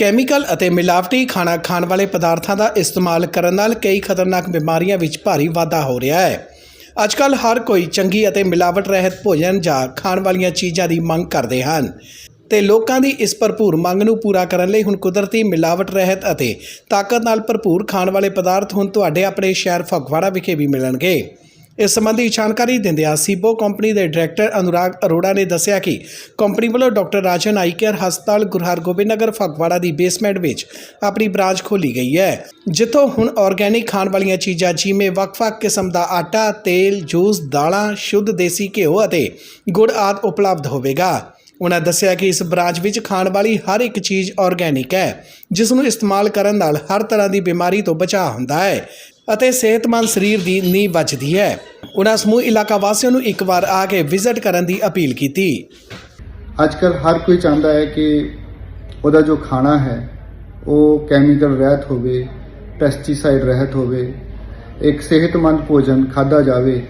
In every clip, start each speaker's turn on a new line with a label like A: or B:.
A: Chemical ਅਤੇ ਮਿਲਾਵਟੀ ਖਾਣਾ ਖਾਣ ਵਾਲੇ ਪਦਾਰਥਾਂ ਦਾ ਇਸਤੇਮਾਲ ਕਰਨ ਨਾਲ ਕਈ ਖਤਰਨਾਕ ਬਿਮਾਰੀਆਂ ਵਿੱਚ ਭਾਰੀ ਵਾਧਾ ਹੋ ਰਿਹਾ ਹੈ। ਅੱਜਕੱਲ ਹਰ ਕੋਈ ਚੰਗੀ ਅਤੇ ਮਿਲਾਵਟ ਰਹਿਤ ਭੋਜਨ ਜਾਂ ਖਾਣ ਵਾਲੀਆਂ ਚੀਜ਼ਾਂ ਦੀ ਮੰਗ ਕਰਦੇ ਹਨ ਤੇ ਲੋਕਾਂ ਦੀ ਇਸ ਭਰਪੂਰ ਮੰਗ ਨੂੰ ਪੂਰਾ ਕਰਨ ਲਈ ਹੁਣ ਕੁਦਰਤੀ ਮਿਲਾਵਟ ਰਹਿਤ ਅਤੇ ਤਾਕਤ ਨਾਲ ਭਰਪੂਰ ਖਾਣ ਵਾਲੇ ਪਦਾਰਥ ਹੁਣ ਤੁਹਾਡੇ ਆਪਣੇ ਸ਼ਹਿਰ ਫਗਵਾੜਾ ਵਿਖੇ ਵੀ ਮਿਲਣਗੇ। ਇਸ ਸੰਬੰਧੀ ਜਾਣਕਾਰੀ ਦਿੰਦਿਆਂ ਸੀਬੋ ਕੰਪਨੀ ਦੇ ਡਾਇਰੈਕਟਰ ਅਨੁਰਾਗ ਅਰੋੜਾ ਨੇ ਦੱਸਿਆ ਕਿ ਕੰਪਨੀ ਵੱਲੋਂ ਡਾਕਟਰ ਰਾਜਨ ਆਈ ਕੇਅਰ ਹਸਪਤਾਲ ਗੁਰਹਰ ਗੋਬਿੰਦ ਨਗਰ ਫਗਵਾੜਾ ਦੀ ਬੇਸਮੈਂਟ ਵਿੱਚ ਆਪਣੀ ਬ੍ਰਾਂਚ ਖੋਲੀ ਗਈ ਹੈ, ਜਿੱਥੋਂ ਹੁਣ ਆਰਗੈਨਿਕ ਖਾਣ ਵਾਲੀਆਂ ਚੀਜ਼ਾਂ ਜਿਵੇਂ ਵੱਖ-ਵੱਖ ਕਿਸਮ ਦਾ ਆਟਾ, ਤੇਲ, ਜੂਸ, ਦਾਲਾਂ, ਸ਼ੁੱਧ ਦੇਸੀ ਘਿਓ ਅਤੇ ਗੁੜ ਆਦਿ ਉਪਲਬਧ ਹੋਵੇਗਾ। ਉਹਨਾਂ ਦੱਸਿਆ ਕਿ ਇਸ ਬ੍ਰਾਂਚ ਵਿੱਚ ਖਾਣ ਵਾਲੀ ਹਰ ਇੱਕ ਚੀਜ਼ ਆਰਗੈਨਿਕ ਹੈ, ਜਿਸ ਨੂੰ ਇਸਤੇਮਾਲ ਕਰਨ ਨਾਲ ਹਰ ਤਰ੍ਹਾਂ ਦੀ ਬਿਮਾਰੀ ਤੋਂ ਬਚਾਅ ਹੁੰਦਾ ਹੈ। ਅਤੇ ਸਿਹਤਮੰਦ ਸਰੀਰ ਦੀ ਨੀਂਹ ਵੱਜਦੀ ਹੈ। ਉਹਨਾਂ ਸਮੂਹ ਇਲਾਕਾ ਵਾਸੀਆਂ ਨੂੰ ਇੱਕ ਵਾਰ ਆ ਕੇ ਵਿਜ਼ਿਟ ਕਰਨ ਦੀ ਅਪੀਲ ਕੀਤੀ।
B: ਅੱਜ ਕੱਲ ਹਰ ਕੋਈ ਚਾਹੁੰਦਾ ਹੈ ਕਿ ਉਹਦਾ ਜੋ ਖਾਣਾ ਹੈ, ਉਹ ਕੈਮੀਕਲ ਰਹਿਤ ਹੋਵੇ ਪੈਸਟੀਸਾਈਡ ਰਹਿਤ ਹੋਵੇ, ਇੱਕ ਸਿਹਤਮੰਦ ਭੋਜਨ ਖਾਦਾ ਜਾਵੇ।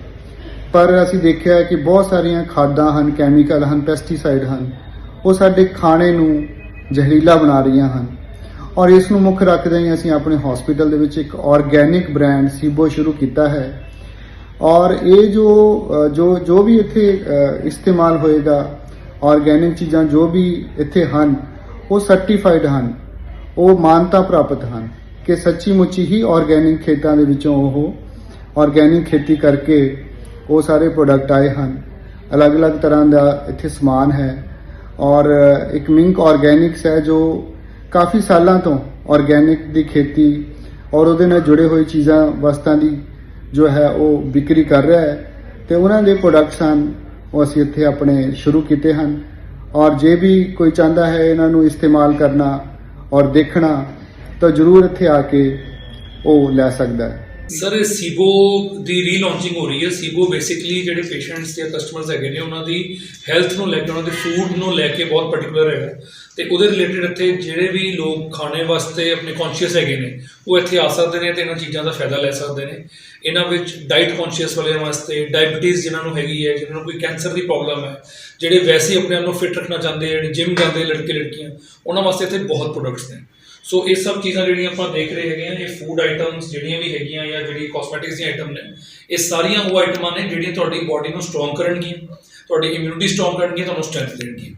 B: ਪਰ ਅਸੀਂ ਦੇਖਿਆ ਹੈ ਕਿ ਬਹੁਤ ਸਾਰੀਆਂ ਖਾਦਾਂ ਹਨ, ਕੈਮੀਕਲ ਹਨ ਪੈਸਟੀਸਾਈਡ ਹਨ, ਉਹ ਸਾਡੇ ਖਾਣੇ ਨੂੰ ਜ਼ਹਿਰੀਲਾ ਬਣਾ ਰਹੀਆਂ ਹਨ। ਔਰ ਇਸ ਨੂੰ ਮੁੱਖ ਰੱਖਦੇ ਹੀ ਅਸੀਂ ਆਪਣੇ ਹਸਪੀਟਲ ਦੇ ਵਿੱਚ ਇੱਕ ਆਰਗੈਨਿਕ ਬ੍ਰਾਂਡ ਸੀਬੋ ਸ਼ੁਰੂ ਕੀਤਾ ਹੈ। ਔਰ ਇਹ ਜੋ ਜੋ ਜੋ ਵੀ ਇੱਥੇ ਇਸਤੇਮਾਲ ਹੋਏਗਾ ਆਰਗੈਨਿਕ ਚੀਜ਼ਾਂ ਜੋ ਵੀ ਇੱਥੇ ਹਨ, ਉਹ ਸਰਟੀਫਾਈਡ ਹਨ, ਉਹ ਮਾਨਤਾ ਪ੍ਰਾਪਤ ਹਨ ਕਿ ਸੱਚੀ ਮੁੱਚੀ ਹੀ ਆਰਗੈਨਿਕ ਖੇਤਾਂ ਦੇ ਵਿੱਚੋਂ ਉਹ ਆਰਗੈਨਿਕ ਖੇਤੀ ਕਰਕੇ ਉਹ ਸਾਰੇ ਪ੍ਰੋਡਕਟ ਆਏ ਹਨ। ਅਲੱਗ-ਅਲੱਗ ਤਰ੍ਹਾਂ ਦਾ ਇੱਥੇ ਸਮਾਨ ਹੈ। ਔਰ ਇੱਕ ਮਿੰਕ ਆਰਗੈਨਿਕਸ ਹੈ ਜੋ ਕਾਫੀ ਸਾਲਾਂ ਤੋਂ ਆਰਗੈਨਿਕ ਦੀ ਖੇਤੀ ਔਰ ਉਹਦੇ ਨਾਲ ਜੁੜੇ ਹੋਏ ਚੀਜ਼ਾਂ, ਵਸਤਾਂ ਦੀ ਜੋ ਹੈ ਉਹ ਵਿਕਰੀ ਕਰ ਰਿਹਾ ਹੈ ਤੇ ਉਹਨਾਂ ਦੇ ਪ੍ਰੋਡਕਟਸ ਹਨ, ਉਹ ਅਸੀਂ ਇੱਥੇ ਆਪਣੇ ਸ਼ੁਰੂ ਕੀਤੇ ਹਨ। ਔਰ ਜੇ ਵੀ ਕੋਈ ਚਾਹੁੰਦਾ ਹੈ ਇਹਨਾਂ ਨੂੰ ਇਸਤੇਮਾਲ ਕਰਨਾ ਔਰ ਦੇਖਣਾ, ਤਾਂ ਜ਼ਰੂਰ ਇੱਥੇ ਆ ਕੇ ਉਹ ਲੈ ਸਕਦਾ ਹੈ।
C: ਸਰ ਇਹ ਸੀਬੋ ਦੀ ਰੀਲਾਂਚਿੰਗ ਹੋ ਰਹੀ ਹੈ। ਸੀਬੋ ਬੇਸਿਕਲੀ ਜਿਹੜੇ ਪੇਸ਼ੈਂਟਸ ਜਾਂ ਕਸਟਮਰਸ ਹੈਗੇ ਨੇ, ਉਹਨਾਂ ਦੀ ਹੈਲਥ ਨੂੰ ਲੈ ਕੇ, ਉਹਨਾਂ ਦੇ ਫੂਡ ਨੂੰ ਲੈ ਕੇ ਬਹੁਤ ਪਾਰਟਿਕੂਲਰ ਹੈਗਾ। ਤੇ ਉਹਦੇ ਰਿਲੇਟਡ ਇੱਥੇ ਜਿਹੜੇ ਵੀ ਲੋਕ ਖਾਣੇ ਵਾਸਤੇ ਆਪਣੇ ਕੌਨਸ਼ੀਅਸ ਹੈਗੇ ਨੇ, ਉਹ ਇੱਥੇ ਆ ਸਕਦੇ ਨੇ ਤੇ ਇਹਨਾਂ ਚੀਜ਼ਾਂ ਦਾ ਫਾਇਦਾ ਲੈ ਸਕਦੇ ਨੇ। ਇਹਨਾਂ ਵਿੱਚ ਡਾਈਟ ਕੌਨਸ਼ੀਅਸ ਵਾਲਿਆਂ ਵਾਸਤੇ ਡਾਇਬੀਟੀਜ਼ ਜਿਨ੍ਹਾਂ ਨੂੰ ਹੈਗੀ ਹੈ ਜਿਨ੍ਹਾਂ ਨੂੰ ਕੋਈ ਕੈਂਸਰ ਦੀ ਪ੍ਰੋਬਲਮ ਹੈ, ਜਿਹੜੇ ਵੈਸੇ ਆਪਣੇ ਆਪ ਨੂੰ ਫਿਟ ਰੱਖਣਾ ਚਾਹੁੰਦੇ ਆ ਜਿਮ ਜਾਂਦੇ ਲੜਕੇ ਲੜਕੀਆਂ ਉਹਨਾਂ ਵਾਸਤੇ ਇੱਥੇ ਬਹੁਤ ਪ੍ਰੋਡਕਟਸ ਨੇ। ਸੋ ਇਹ ਸਭ ਚੀਜ਼ਾਂ ਜਿਹੜੀਆਂ ਆਪਾਂ ਦੇਖ ਰਹੇ ਹੈਗੇ ਆ ਇਹ ਫੂਡ ਆਈਟਮਸ ਜਿਹੜੀਆਂ ਵੀ ਹੈਗੀਆਂ ਜਾਂ ਜਿਹੜੀ ਕਾਸਮੈਟਿਕਸ ਦੀਆਂ ਆਈਟਮ ਨੇ ਇਹ ਸਾਰੀਆਂ ਉਹ ਆਈਟਮਾਂ ਨੇ ਜਿਹੜੀਆਂ ਤੁਹਾਡੀ ਬਾਡੀ ਨੂੰ ਸਟਰੋਂਗ ਕਰਨਗੀਆਂ ਤੁਹਾਡੀ ਇਮਿਊਨਿਟੀ ਸਟਰੋਂਗ ਕਰਨਗੀਆਂ ਤੁਹਾਨੂੰ ਸਟਰੈਂਥ ਦੇਣਗੀਆਂ।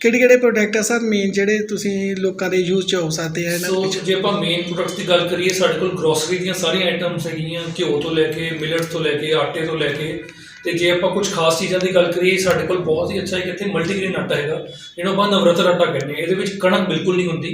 A: ਕਿਹੜੇ ਕਿਹੜੇ ਪ੍ਰੋਡਕਟ ਆ ਸਰ? ਮੇਨ ਜਿਹੜੇ ਤੁਸੀਂ ਲੋਕਾਂ ਦੇ ਯੂਜ਼ 'ਚ ਹੋ ਸਕਦੇ ਆ ਇਹਨਾਂ
C: ਸੋ
A: ਵਿੱਚ?
C: ਜੇ ਆਪਾਂ ਮੇਨ ਪ੍ਰੋਡਕਟਸ ਦੀ ਗੱਲ ਕਰੀਏ ਸਾਡੇ ਕੋਲ ਗਰੋਸਰੀ ਦੀਆਂ ਸਾਰੀਆਂ ਆਈਟਮਸ ਹੈਗੀਆਂ ਘਿਓ ਤੋਂ ਲੈ ਕੇ ਮਿਲਟਸ ਤੋਂ ਲੈ ਕੇ ਆਟੇ ਤੋਂ ਲੈ ਕੇ ਤੇ ਜੇ ਆਪਾਂ ਕੁਝ ਖਾਸ ਚੀਜ਼ਾਂ ਦੀ ਗੱਲ ਕਰੀਏ ਸਾਡੇ ਕੋਲ ਬਹੁਤ ਹੀ ਅੱਛਾ ਇੱਕ ਇੱਥੇ ਮਲਟੀਗ੍ਰੇਨ ਆਟਾ ਹੈਗਾ ਜਿਹਨੂੰ ਆਪਾਂ ਨਵਰਤਨ ਆਟਾ ਕਹਿੰਦੇ ਹਾਂ ਇਹਦੇ ਵਿੱਚ ਕਣਕ ਬਿਲਕੁਲ ਨਹੀਂ ਹੁੰਦੀ।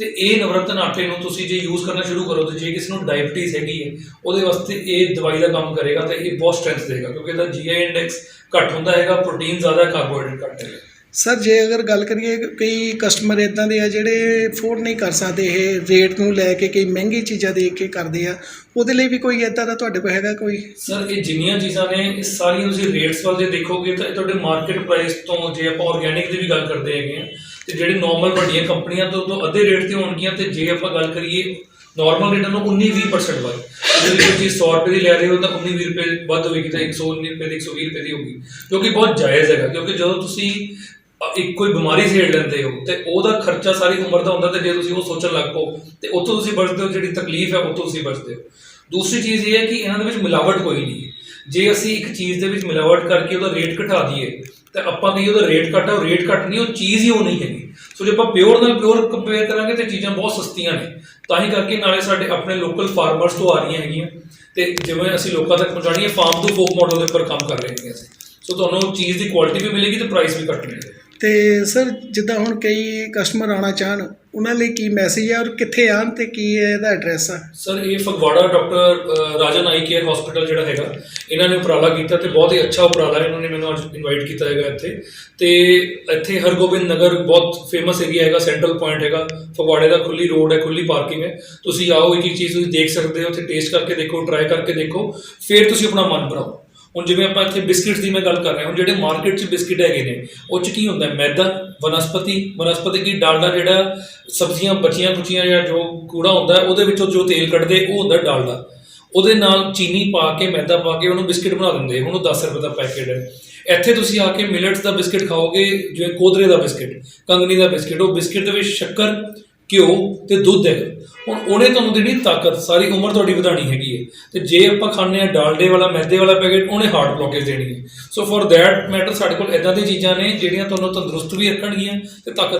C: ਤੇ ਇਹ ਨਵਰਤਨ ਆਟੇ ਨੂੰ ਤੁਸੀਂ ਜੇ ਯੂਜ਼ ਕਰਨਾ ਸ਼ੁਰੂ ਕਰੋ ਤੇ ਜੇ ਕਿਸੇ ਨੂੰ ਡਾਇਬੀਟੀਜ਼ ਹੈਗੀ ਹੈ, ਉਹਦੇ ਵਾਸਤੇ ਇਹ ਦਵਾਈ ਦਾ ਕੰਮ ਕਰੇਗਾ ਤੇ ਇਹ ਬਹੁਤ ਸਟਰੈਂਥ ਦੇਗਾ ਕਿਉਂਕਿ ਇਹਦਾ ਜੀਆਈ ਇੰਡੈਕਸ ਘੱਟ ਹੁੰਦਾ ਹੈਗਾ ਪ੍ਰੋਟੀਨ ਜ਼ਿਆਦਾ ਕਾਰਬੋਹਾਈਡਰੇਟ ਘੱਟ ਹੈਗਾ।
A: ਸਰ, ਜੇ ਅਗਰ ਗੱਲ ਕਰੀਏ ਕਈ ਕਸਟਮਰ ਇਦਾਂ ਦੇ ਆ ਜਿਹੜੇ ਅਫੋਰਡ ਨਹੀਂ ਕਰ ਸਕਦੇ, ਇਹ ਰੇਟ ਨੂੰ ਲੈ ਕੇ ਕਈ ਮਹਿੰਗੀ ਚੀਜ਼ਾਂ ਦੇਖ ਕੇ ਕਰਦੇ ਆ ਉਹਦੇ ਲਈ ਵੀ ਕੋਈ ਇਦਾਂ ਦਾ ਤੁਹਾਡੇ ਕੋਲ ਹੈਗਾ ਕੋਈ?
C: ਸਰ, ਇਹ ਜਿੰਨੀਆਂ ਚੀਜ਼ਾਂ ਨੇ, ਇਹ ਸਾਰੀਆਂ ਤੁਸੀਂ ਰੇਟਸ ਵੱਲ ਜੇ ਦੇਖੋਗੇ ਤਾਂ ਇਹ ਤੁਹਾਡੇ ਮਾਰਕੀਟ ਪ੍ਰਾਈਸ ਤੋਂ ਜੇ ਆਪਾਂ ਆਰਗੈਨਿਕ ਦੀ ਵੀ ਗੱਲ ਕਰਦੇ ਹੈਗੇ ਆ ਤੇ ਜਿਹੜੇ ਨਾਰਮਲ ਵੱਡੀਆਂ ਕੰਪਨੀਆਂ ਤੋਂ ਤੋਂ ਅੱਧੇ ਰੇਟ ਤੇ ਹੋਣਗੀਆਂ, ਤੇ ਜੇ ਆਪਾਂ ਗੱਲ ਕਰੀਏ ਨਾਰਮਲ ਰੇਟਾਂ ਨੂੰ 19-20% ਵੱਧ ਜੇ ਤੁਸੀਂ 100 ਰੁਪਏ ਦੀ ਲੈ ਰਹੇ ਹੋ ਤਾਂ 19-20 ਰੁਪਏ ਵੱਧ ਹੋਏਗੀ ਤਾਂ 119 ਰੁਪਏ ਦੀ 120 ਰੁਪਏ ਦੀ ਹੋਗੀ ਕਿਉਂਕਿ ਬਹੁਤ ਜਾਇਜ਼ ਹੈਗਾ, ਕਿਉਂਕਿ ਜਦੋਂ ਤੁਸੀਂ ਇੱਕ ਕੋਈ ਬਿਮਾਰੀ ਛੇੜ ਲੈਂਦੇ ਹੋ ਤੇ ਉਹਦਾ ਖਰਚਾ ਸਾਰੀ ਉਮਰ ਦਾ ਹੁੰਦਾ ਤੇ ਜੇ ਤੁਸੀਂ ਉਹ ਸੋਚਣ ਲੱਗ ਪਓ ਤੇ ਉੱਥੋਂ ਤੁਸੀਂ ਬਚਦੇ ਹੋ, ਜਿਹੜੀ ਤਕਲੀਫ ਹੈ ਉੱਥੋਂ ਤੁਸੀਂ ਬਚਦੇ ਹੋ। ਦੂਸਰੀ ਚੀਜ਼ ਇਹ ਹੈ ਕਿ ਇਹਨਾਂ ਦੇ ਵਿੱਚ ਮਿਲਾਵਟ ਕੋਈ ਨਹੀਂ ਹੈ। ਜੇ ਅਸੀਂ ਇੱਕ ਚੀਜ਼ ਦੇ ਵਿੱਚ ਮਿਲਾਵਟ ਕਰਕੇ ਉਹਦਾ ਰੇਟ ਘਟਾ ਦਈਏ, ਤੇ ਆਪਾਂ ਕਹੀਏ ਉਹਦਾ ਰੇਟ ਘਟਾ ਉਹ ਰੇਟ ਘਟ ਨਹੀਂ, ਉਹ ਚੀਜ਼ ਹੀ ਉਹ ਨਹੀਂ ਹੈਗੀ। ਸੋ ਜੇ ਆਪਾਂ ਪਿਓਰ ਨਾਲ ਪਿਓਰ ਕੰਪੇਅਰ ਕਰਾਂਗੇ ਤੇ ਚੀਜ਼ਾਂ ਬਹੁਤ ਸਸਤੀਆਂ ਨੇ। ਤਾਂ ਹੀ ਕਰਕੇ ਨਾਲੇ ਸਾਡੇ ਆਪਣੇ ਲੋਕਲ ਫਾਰਮਰਸ ਤੋਂ ਆ ਰਹੀਆਂ ਹੈਗੀਆਂ। ਤੇ ਜਿਵੇਂ ਅਸੀਂ ਲੋਕਾਂ ਤੱਕ ਪਹੁੰਚਾਣੀ ਹੈ ਫਾਰਮ ਤੋਂ ਫੋਕ ਮਾਡਲ ਦੇ ਉੱਪਰ ਕੰਮ ਕਰ ਰਹੇ ਹੈਗੇ ਅਸੀਂ। ਸੋ ਤੁਹਾਨੂੰ ਚੀਜ਼ ਦੀ ਕੁਆਲਿਟੀ ਵੀ ਮਿਲੇਗੀ ਤੇ ਪ੍ਰਾਈਸ ਵੀ ਘੱਟ ਮਿਲੇਗਾ।
A: ਤੇ ਸਰ, ਜਿੱਦਾਂ ਹੁਣ ਕਈ ਕਸਟਮਰ ਆਉਣਾ ਚਾਹਣ, ਉਹਨਾਂ ਲਈ ਕੀ ਮੈਸੇਜ ਹੈ ਔਰ ਕਿੱਥੇ ਆਣ ਤੇ ਕੀ ਹੈ ਇਹਦਾ ਐਡਰੈਸ ਆ?
C: ਸਰ, ਇਹ Phagwara doctor Rajan eye care hospital ਜਿਹੜਾ ਹੈਗਾ, ਇਹਨਾਂ ਨੇ ਉਪਰਾਲਾ ਕੀਤਾ ਤੇ ਬਹੁਤ ਹੀ ਅੱਛਾ ਉਪਰਾਲਾ ਇਹਨਾਂ ਨੇ ਮੈਨੂੰ ਅੱਜ ਇਨਵਾਈਟ ਕੀਤਾ ਹੈਗਾ ਇੱਥੇ। ਤੇ ਇੱਥੇ ਹਰਗੋਬਿੰਦ ਨਗਰ ਬਹੁਤ ਫੇਮਸ ਏਰੀਆ ਹੈਗਾ ਸੈਂਟਰਲ ਪੁਆਇੰਟ ਹੈਗਾ। ਫਗਵਾੜੇ ਦਾ ਖੁੱਲੀ ਰੋਡ ਹੈ ਖੁੱਲੀ ਪਾਰਕਿੰਗ ਹੈ। ਤੁਸੀਂ ਆਓ ਇੱਕ ਇੱਕ ਚੀਜ਼ ਤੁਸੀਂ ਦੇਖ ਸਕਦੇ ਹੋ, ਉੱਥੇ ਟੇਸਟ ਕਰਕੇ ਦੇਖੋ ਟਰਾਈ ਕਰਕੇ ਦੇਖੋ। ਫਿਰ ਤੁਸੀਂ ਆਪਣਾ ਮਨ ਬਣਾਓ ਹੁਣ ਜਿਵੇਂ ਆਪਾਂ ਇੱਥੇ ਬਿਸਕਿਟਸ ਦੀ ਮੈਂ ਗੱਲ ਕਰ ਰਿਹਾ, ਹੁਣ ਜਿਹੜੇ ਮਾਰਕੀਟ 'ਚ ਬਿਸਕਿਟ ਹੈਗੇ ਨੇ, ਉਹ 'ਚ ਕੀ ਹੁੰਦਾ? ਮੈਦਾ ਵਨਸਪਤੀ ਵਨਸਪਤੀ ਕੀ ਡਾਲਡਾ ਜਿਹੜਾ ਸਬਜ਼ੀਆਂ ਬਚੀਆਂ ਕੁਚੀਆਂ ਜਾਂ ਜੋ ਕੂੜਾ ਹੁੰਦਾ, ਉਹਦੇ ਵਿੱਚੋਂ ਜੋ ਤੇਲ ਕੱਢਦੇ, ਉਹ ਹੁੰਦਾ ਡਾਲਡਾ। ਉਹਦੇ ਨਾਲ ਚੀਨੀ ਪਾ ਕੇ, ਮੈਦਾ ਪਾ ਕੇ ਉਹਨੂੰ ਬਿਸਕਿਟ ਬਣਾ ਦਿੰਦੇ। ਹੁਣ ਉਹ 10 ਰੁਪਏ ਦਾ ਪੈਕੇਟ ਹੈ। ਇੱਥੇ ਤੁਸੀਂ ਆ ਕੇ ਮਿਲਟਸ ਦਾ ਬਿਸਕਿਟ ਖਾਓਗੇ, ਜਿਵੇਂ ਕੋਦਰੇ ਦਾ ਬਿਸਕਿਟ ਕੰਗਨੀ ਦਾ ਬਿਸਕਿਟ, ਉਹ ਬਿਸਕਿਟ ਦੇ ਵਿੱਚ ਸ਼ੱਕਰ, ਘਿਓ ਤੇ ਦੁੱਧ ਹੈ ਹੁਣ ਉਹਨੇ ਤੁਹਾਨੂੰ ਦੇਣੀ ਤਾਕਤ, ਸਾਰੀ ਉਮਰ ਤੁਹਾਡੀ ਵਧਾਣੀ ਹੈਗੀ ਹੈ। ਤੇ ਜੇ ਆਪਾਂ ਖਾਣੇ ਆ ਡਾਲਡੇ ਵਾਲਾ, ਮੈਦੇ ਵਾਲਾ ਪੈਕੇਟ, ਉਹਨੇ ਹਾਰਟ ਬਲੌਕੇਜ ਦੇਣੀ ਹੈ। ਸੋ ਫॉर दैट ਮੈਟਰ ਸਾਡੇ ਕੋਲ ਇਦਾਂ ਦੀ ਚੀਜ਼ਾਂ ਨੇ ਜਿਹੜੀਆਂ ਤੁਹਾਨੂੰ ਤੰਦਰੁਸਤ ਵੀ ਰੱਖਣਗੀਆਂ ਤੇ ਤਾਕਤ